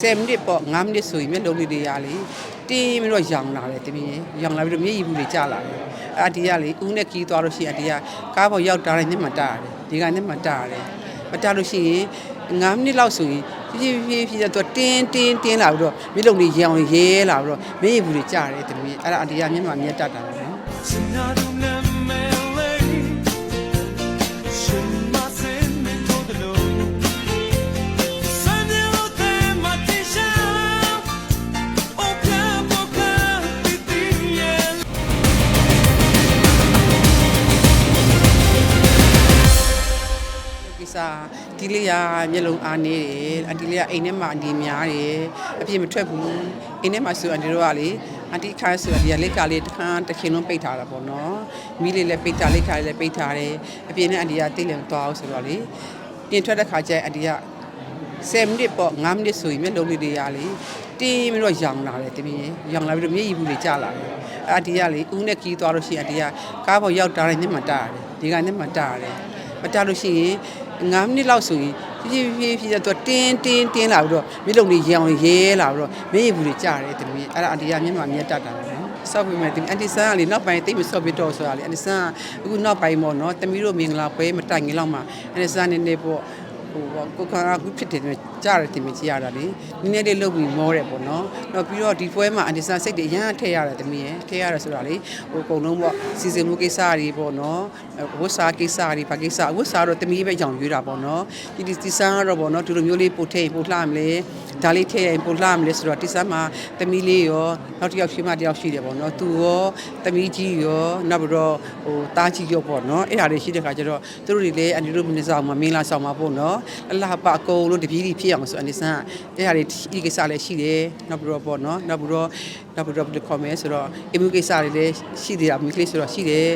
10မိနစ်ပေါ့9မိနစ်ဆိုရင်မျက်လုံးလေးတွေရလေတင်းပြီးတော့ရောင်လာတယ်တမီးရောင်လာပြီးတော့မျက်ရည်ဘူးတွေကျလာတယ်အာဒီကလေဦးနဲ့ကီးသွားလို့ရှိရင်အဒီကကားပေါ်ရောက်တာနဲ့မျက်မှန်တာရတယ်ဒီကမျက်မှန်တာရတယ်မတားလို့ရှိရင်9မိနစ်လောက်ဆိုရင်ဖြည်းဖြည်းဖြည်းဖြည်းတော့တင်းတင်းတင်းလာပြီးတော့မျက်လုံးတွေရောင်ရဲလာပြီးတော့မျက်ရည်ဘူးတွေကျတယ်တမီးအဲ့ဒါအဒီကမျက်မှန်မျက်တတ်တာပဲနော် ဒီလေးကမျက်လုံးအားနေတယ်အဒီလေးကအိမ်ထဲမှာအနေများတယ်အပြင်မထွက်ဘူးအိမ်ထဲမှာဆိုအန်ဒီတို့ကလေအန်တီခါဆိုအဒီကလက်ကလေးတစ်ခါတစ်ခင်လုံးပိတ်ထားတာပေါ့နော်မိလေးလည်းပိတ်ထားလက်ခါလေးလည်းပိတ်ထားတယ်အပြင်နဲ့အန်ဒီကတိတ်လည်းမသွားဘူးဆိုတော့လေပြင်ထွက်တဲ့ခါကျရင်အန်ဒီက10မိနစ်ပေါ့9မိနစ်ဆိုရင်မျက်လုံးလေးတွေရလေတင်းပြီးတော့ရောင်လာတယ်တမီးရောင်လာပြီးတော့မျက်ရည်ဘူးတွေကျလာတယ်အဒီကလေဦးနဲ့ကီးသွားလို့ရှိရင်အဒီကကားပေါ်ရောက်တာနဲ့မျက်မှန်တာရတယ်ဒီကမျက်မှန်တာရတယ်မတားလို့ရှိရင် 9မိနစ်လောက်ဆိုရင်ဖြည်းဖြည်းဖြည်းဖြည်းတော့တင်းတင်းတင်းလာပြီးတော့မျက်လုံးတွေရောင်ရဲလာပြီးတော့မျက်ရည်ဘူးတွေကျတယ်တမီးအဲ့ဒါအန်တီကမျက်မှန်မျက်တတ်တာပဲနော်ဆော့ပြီးမယ်တမီးအန်တီဆန်ကလေနောက်ပိုင်းတိတ်မဆော့ပြီးတော့ဆိုတာလေအန်တီဆန်ကအခုနောက်ပိုင်းပေါ့နော်တမီးတို့မင်္ဂလာပွဲမတိုင်ခင်လောက်မှာအန်တီဆန်နေနေပေါ့ဟိုပေါ့ ကိုခံအခုဖြစ်တယ်ကြားတယ်တင်မကြည့်ရတာလေနည်းနည်းလေးလုပ်ပြီးမောတယ်ပေါ့နော်နောက်ပြီးတော့ဒီပွဲမှာအန်တီဆန်စိတ်တွေအရန်ထည့်ရတယ်တမီးရယ်ထည့်ရတယ်ဆိုတာလေဟိုအကုန်လုံးပေါ့စီစဉ်မှုကိစ္စတွေပေါ့နော်ဝတ်စားကိစ္စတွေဘာကိစ္စဝတ်စားတော့တမီးပဲကြောင်ရွေးတာပေါ့နော်ဒီဒီဒီဆန်ကတော့ပေါ့နော်ဒီလိုမျိုးလေးပို့ထည့်ရင်ပို့လှမလဲဒါလေးထည့်ရင်ပို့လှမလဲဆိုတော့ဒီဆန်မှာတမီးလေးရောနောက်တစ်ယောက်ရှိမှတစ်ယောက်ရှိတယ်ပေါ့နော်သူရောတမီးကြီးရောနောက်ပြီးတော့ဟိုတားကြီးရောပေါ့နော်အဲ့ဒါလေးရှိတဲ့ခါကျတော့သူတို့တွေလည်းအန်တီတို့မင်းဆောင်မှာမင်းလာဆောင်မှာပေါ့နော်အလှပအကုန်လုံးတပီးကြီးဖြစ်အောင်ဆိုအန်တီဆန်ကအဲ့ဒါလေးဒီကိစ္စလည်းရှိတယ်နောက်ပြီးတော့ပေါ့နော်နောက်ပြီးတော့နောက်ပြီးတော့ဘယ်လိုခေါ်မလဲဆိုတော့အမှုကိစ္စတွေလည်းရှိသေးတာမိကလေးဆိုတော့ရှိတယ်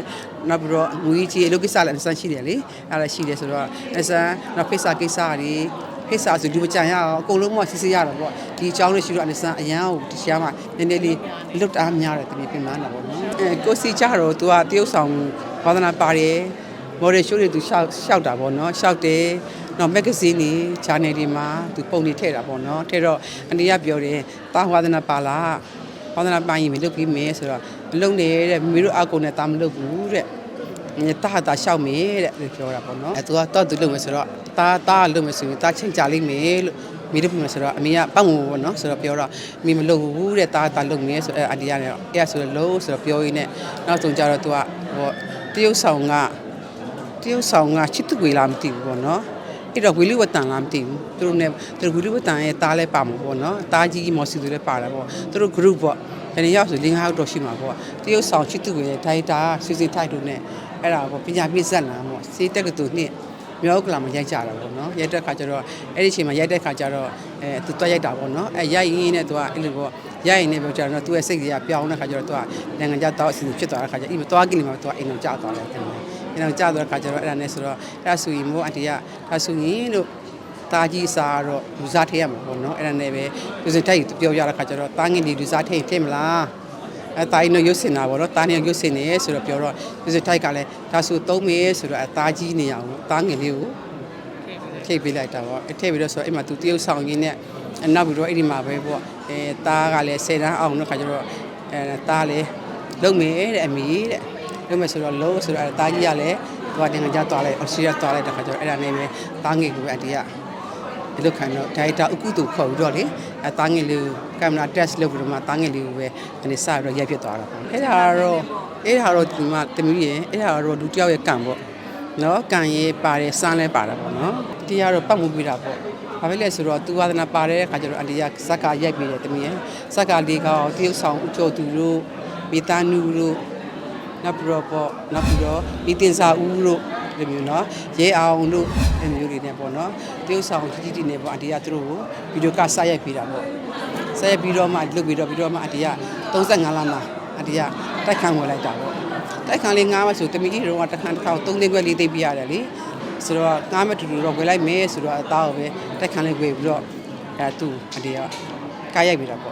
နောက်ပြီးတော့ငွေကြီးအလုပ်ကိစ္စလည်းအန်တီဆန်ရှိတယ်လေအဲ့ဒါရှိတယ်ဆိုတော့အန်တီဆန်နောက်ဖိတ်စာကိစ္စတွေဖိတ်စာဆိုဒီမကြံရအောင်အကုန်လုံးမှစစ်စစ်ရတော့ပေါ့ဒီအကြောင်းလေးရှိတော့အန်တီဆန်အရန်ကိုတရားမှနည်းနည်းလေးလွတ်တာများတယ်တပီးပြင်မှန်းတာပေါ့နော်အဲကိုစီကြတော့ तू ကတရုတ်ဆောင်ဝါသနာပါတယ် model show တွေသူရှောက်ရှောက်တာပေါ့နော်ရှောက်တယ် နောက်မဂ္ဂဇင်းတွေ channel တွေမှာသူပုံတွေထည့်တာပေါ့နော်ထည့်တော့အန်ဒီကပြောတယ်တာဝါဒနာပါလားဝါဒနာပါရင်မလုပ်ပြီးမယ်ဆိုတော့မလုပ်နဲ့တဲ့မမေတို့အကုံနဲ့တာမလုပ်ဘူးတဲ့တာဟာတာရှောက်မယ်တဲ့လို့ပြောတာပေါ့နော်အဲသူကတော့သူလုပ်မယ်ဆိုတော့တာတာလုပ်မယ်ဆိုရင်တာချိန်ကြလိမ့်မယ်လို့မိတို့ပြောဆိုတော့အမေကပတ်မှုပေါ့နော်ဆိုတော့ပြောတော့အမေမလုပ်ဘူးတဲ့တာတာလုပ်မယ်ဆိုအဲအန်ဒီကနေတော့အဲ့ဆိုတော့လို့ဆိုတော့ပြောရင်းနဲ့နောက်ဆုံးကြတော့သူကဟောတရုတ်ဆောင်ကတရုတ်ဆောင်ကချစ်သူဝေလားမသိဘူးပေါ့နော် အဲ့တော့ဝီလူဝတန်လားမသိဘူးသူတို့ ਨੇ သူတို့ဝီလူဝတန်ရဲ့သားလဲပါမှာပေါ့နော်သားကြီးမော်စီသူလည်းပါတာပေါ့သူတို့ group ပေါ့တနေ့ရောက်ဆိုလင်းဟာတော့ရှိမှာပေါ့တရုတ်ဆောင်ချစ်သူဝေရဲ့ဒိုင်တာစီစီထိုက်တို့ ਨੇ အဲ့ဒါပေါ့ပညာပြည့်စက်လာပေါ့စေးတက်ကတူနှစ်မြောက်ကလာမရိုက်ကြတာပေါ့နော်ရိုက်တဲ့ခါကျတော့အဲ့ဒီအချိန်မှာရိုက်တဲ့ခါကျတော့အဲသူတွက်ရိုက်တာပေါ့နော်အဲရိုက်ရင်းနဲ့သူကအဲ့လိုပေါ့ရိုက်ရင်လည်းပြောကြတော့သူရဲ့စိတ်ကြီးကပြောင်းတဲ့ခါကျတော့သူကနိုင်ငံခြားတော့အစီအစဉ်ဖြစ်သွားတဲ့ခါကျအိမ်မသွားခင်မှာသူကအိမ်အောင်ကြာသွားတယ် တင်တယ်အဲ့တော့ကြာတော့ခါကျတော့အဲ့ဒါနဲ့ဆိုတော့အဲ့ဒါဆိုရင်မို့အန်တီကဒါဆိုရင်လို့တာကြီးစားတော့လူစားထည့်ရမှာပေါ့နော်အဲ့ဒါနဲ့ပဲလူစင်တိုက်ပြောရတဲ့ခါကျတော့တာငင်ဒီလူစားထည့်ရင်ထည့်မလားအဲတာကြီးတော့ရုပ်စင်တာပေါ့နော်တာနေရုပ်စင်နေဆိုတော့ပြောတော့လူစင်တိုက်ကလည်းဒါဆိုသုံးမယ်ဆိုတော့အသားကြီးနေအောင်တာငင်လေးကိုထည့်ပေးလိုက်တာပေါ့အထည့်ပြီးတော့ဆိုတော့အဲ့မှာသူတရုပ်ဆောင်ရင်းနဲ့အနောက်ပြီးတော့အဲ့ဒီမှာပဲပေါ့အဲတာကလည်း10တန်းအောင်တော့ခါကျတော့အဲတာလည်းလုံမယ်တဲ့အမီတဲ့ လုပ်မယ်ဆိုတော့လုံးဆိုတော့အဲတာကြီးကလည်းဟိုကနေကြသွားလိုက်အော်စတြေးလျသွားလိုက်တဲ့ခါကျတော့အဲ့ဒါနဲ့ပဲတာငယ်ကိုပဲအတီးကဒီလိုခံတော့ဒါရိုက်တာဥကုတူခေါ်ပြီးတော့လေအဲတာငယ်လေးကိုကင်မရာ test လုပ်ပြီးတော့မှတာငယ်လေးကိုပဲအနေစပြီးတော့ရိုက်ပြသွားတာပေါ့အဲ့ဒါကတော့အဲ့ဒါတော့ဒီမှာတမီးရဲ့အဲ့ဒါကတော့လူတစ်ယောက်ရဲ့ကံပေါ့နော်ကံရေးပါတယ်စမ်းလဲပါတာပေါ့နော်ဒီကတော့ပတ်မှုပြတာပေါ့ဘာဖြစ်လဲဆိုတော့သူဝါသနာပါတဲ့အခါကျတော့အန်တီကဇက်ကရိုက်ပြီးတယ်တမီးရဲ့ဇက်ကလေးကောတရုတ်ဆောင်ဥကျော်သူတို့မိသားနူတို့ နောက်ပြီးတော့ပေါ့နောက်ပြီးတော့ဒီတင်စာဦးတို့ဒီမျိုးနော်ရဲအောင်တို့ဒီမျိုးတွေနဲ့ပေါ့နော်တိရစ္ဆာန်ကြီးကြီးတွေနဲ့ပေါ့အတီးကသူတို့ကိုဗီဒီယိုကဆက်ရိုက်ပေးတာပေါ့ဆက်ရိုက်ပြီးတော့မှလုပ်ပြီးတော့ပြီးတော့မှအတီးက35လမ်းမှာအတီးကတိုက်ခန်းဝင်လိုက်တာပေါ့တိုက်ခန်းလေး9မှာဆိုတမီကြီးတော့တခန်းတစ်ခါ3သိန်းခွဲ4သိန်းပြရတယ်လေဆိုတော့ကားမတူတူတော့ဝင်လိုက်မယ်ဆိုတော့အသားကိုပဲတိုက်ခန်းလေးဝင်ပြီးတော့အဲသူ့အတီးကကားရိုက်ပေးတာပေါ့